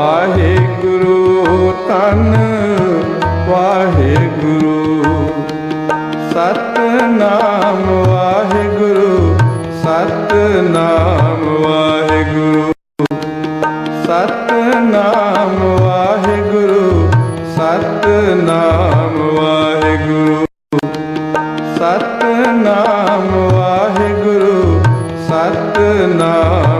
ਵਾਹਿਗੁਰੂ ਤਨ ਵਾਹਿਗੁਰੂ ਸਤਨਾਮ ਵਾਹਿਗੁਰੂ ਸਤਨਾਮ ਵਾਹਿਗੁਰੂ ਸਤਨਾਮ ਵਾਹਿਗੁਰੂ ਸਤਨਾਮ ਵਾਹਿਗੁਰੂ ਸਤਨਾਮ ਵਾਹਿਗੁਰੂ ਸਤਨਾਮ।